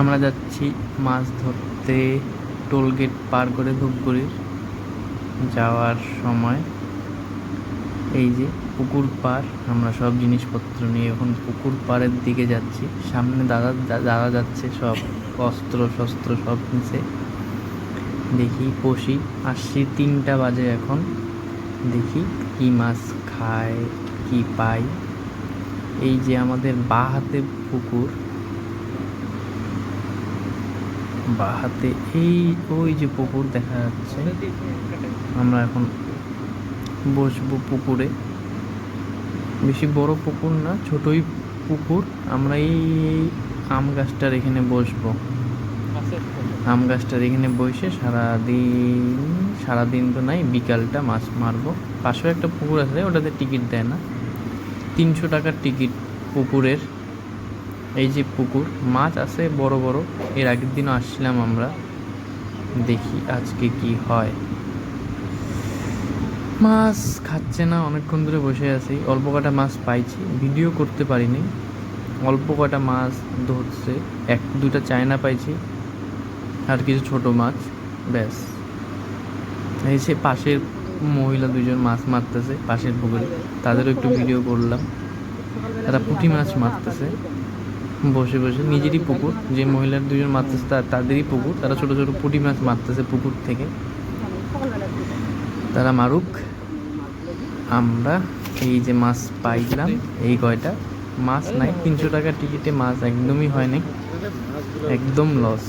আমরা যাচ্ছি মাছ ধরতে টোল গেট পার করে ধূপগুড়ির যাওয়ার সময়। এই যে পুকুর পাড়, আমরা সব জিনিসপত্র নিয়ে এখন পুকুর পাড়ের দিকে যাচ্ছি। সামনে দাদা দাদা যাচ্ছে সব অস্ত্র শস্ত্র সব নিচে দেখি পশি, আসছি তিনটা বাজে এখন। দেখি কি মাছ খায়, কি পাই এই যে আমাদের বাঁ হাতে পুকুর বাঁ হাতে এই ওই যে পুকুর দেখা যাচ্ছে, আমরা এখন বসবো পুকুরে। বেশি বড় পুকুর না, ছোটই পুকুর। আমরা এই আম গাছটার এখানে বসবো। আম গাছটার এখানে বসে সারাদিন সারাদিন তো নাই, বিকালটা মাছ মারবো। পাশেও একটা পুকুর আছে, ওটাতে টিকিট দেয় না। তিনশো টাকার টিকিট পুকুরের। এই যে পুকুর, মাছ আছে বড় বড়। এর আগের দিনও আসছিলাম আমরা। দেখি আজকে কি হয়। মাছ খাচ্ছে না, অনেকক্ষণ ধরে বসে আছি। অল্প কটা মাছ পাইছি, ভিডিও করতে পারিনি। অল্প কটা মাছ ধরছে, এক, দুটা চায়না পাইছি, আর কিছু ছোট মাছ, ব্যাস। এই সে পাশের মহিলা দুজন মাছ মারতেছে, পাশের পুকুরে। তাদেরও একটু ভিডিও করলাম। তারা পুঁটি মাছ মারতেছে। বসে বসে নিজেরই পুকুর, যে মহিলার দুজন মারতেছে তাদেরই পুকুর, তারা ছোট ছোট পুঁটি মাছ মারতেছে পুকুর থেকে। তারা মারুক। আমরা এই যে মাছ পাইলাম, এই কয়টা মাছ নাই, তিনশো টাকা টিকিটে মাছ একদমই হয় নাই, একদম লস